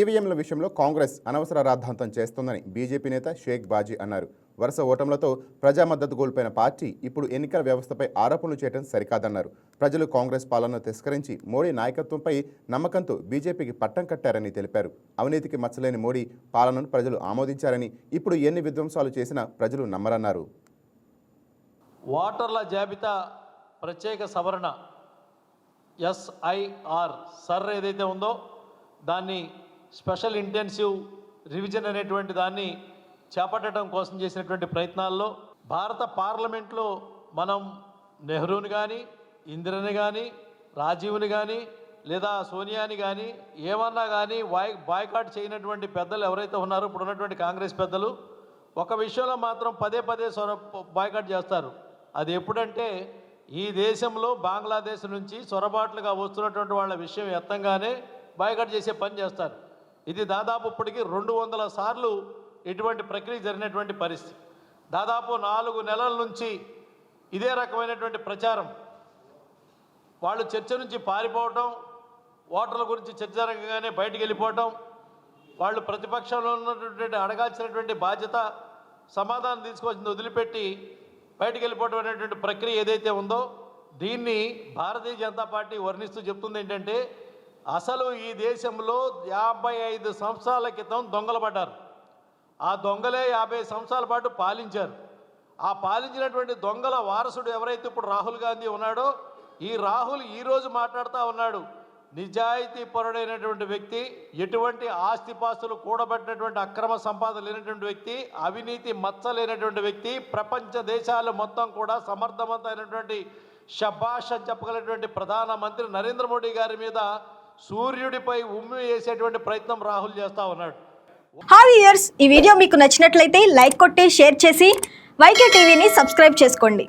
ఈవీఎంల విషయంలో కాంగ్రెస్ అనవసర రాద్ధాంతం చేస్తోందని బీజేపీ నేత షేక్ బాజీ అన్నారు. వరుస ఓటంలతో ప్రజా మద్దతు కోల్పోయిన పార్టీ ఇప్పుడు ఎన్నికల వ్యవస్థపై ఆరోపణలు చేయడం సరికాదన్నారు. ప్రజలు కాంగ్రెస్ పాలనను తిరస్కరించి మోడీ నాయకత్వంపై నమ్మకంతో బీజేపీకి పట్టం కట్టారని తెలిపారు. అవినీతికి మచ్చలేని మోడీ పాలనను ప్రజలు ఆమోదించారని ఇప్పుడు ఎన్ని విధ్వంసాలు చేసినా ప్రజలు నమ్మరన్నారు. ఓటర్ల జాబితా ప్రత్యేక సవరణ ఎస్ఐఆర్ సర్ ఏదైతే ఉందో దాన్ని స్పెషల్ ఇంటెన్సివ్ రివిజన్ అనేటువంటి దాన్ని చేపట్టడం కోసం చేసినటువంటి ప్రయత్నాల్లో భారత పార్లమెంట్లో మనం నెహ్రూని కానీ ఇందిరని కానీ రాజీవ్ని కానీ లేదా సోనియాని కానీ ఏమన్నా కానీ వాయ్ బాయ్కాట్ చేయనటువంటి పెద్దలు ఎవరైతే ఉన్నారో ఇప్పుడు ఉన్నటువంటి కాంగ్రెస్ పెద్దలు ఒక విషయంలో మాత్రం పదే పదే సొర బాయ్కాట్ చేస్తారు. అది ఎప్పుడంటే ఈ దేశంలో బంగ్లాదేశ్ నుంచి సొరబాట్లుగా వస్తున్నటువంటి వాళ్ళ విషయం ఎత్తంగానే బాయ్కాట్ చేసే పని చేస్తారు. ఇది దాదాపు ఇప్పటికీ రెండు వందల సార్లు ఇటువంటి ప్రక్రియ జరిగినటువంటి పరిస్థితి. దాదాపు నాలుగు నెలల నుంచి ఇదే రకమైనటువంటి ప్రచారం. వాళ్ళు చర్చ నుంచి పారిపోవటం ఓటర్ల గురించి చర్చ జరగగానే బయటికి వెళ్ళిపోవటం వాళ్ళు ప్రతిపక్షంలో ఉన్నటువంటి అడగాల్సినటువంటి బాధ్యత సమాధానం తీసుకోవాల్సింది వదిలిపెట్టి బయటికి వెళ్ళిపోవడం అనేటువంటి ప్రక్రియ ఏదైతే ఉందో దీన్ని భారతీయ జనతా పార్టీ వర్ణిస్తూ చెప్తుంది ఏంటంటే అసలు ఈ దేశంలో యాభై ఐదు సంవత్సరాల క్రితం దొంగలు పడ్డారు. ఆ దొంగలే యాభై సంవత్సరాల పాటు పాలించారు. ఆ పాలించినటువంటి దొంగల వారసుడు ఎవరైతే ఇప్పుడు రాహుల్ గాంధీ ఉన్నాడో ఈ రాహుల్ ఈరోజు మాట్లాడుతూ ఉన్నాడు. నిజాయితీ పరుడైనటువంటి వ్యక్తి ఎటువంటి ఆస్తిపాస్తులు కూడబెట్టినటువంటి అక్రమ సంపాదన లేనటువంటి వ్యక్తి అవినీతి మచ్చ లేనటువంటి వ్యక్తి ప్రపంచ దేశాలు మొత్తం కూడా సమర్థవంతమైనటువంటి షబాష్ అని చెప్పగలిగినటువంటి ప్రధానమంత్రి నరేంద్ర మోడీ గారి మీద సూర్యుడిపై ఉమ్మి వేసేటువంటి ప్రయత్నం రాహుల్ చేస్తా ఉన్నాడు. హాయ్ ఇయర్స్ ఈ వీడియో మీకు నచ్చినట్లయితే లైక్ కొట్టి షేర్ చేసి వైకే టీవీని సబ్స్క్రైబ్ చేసుకోండి.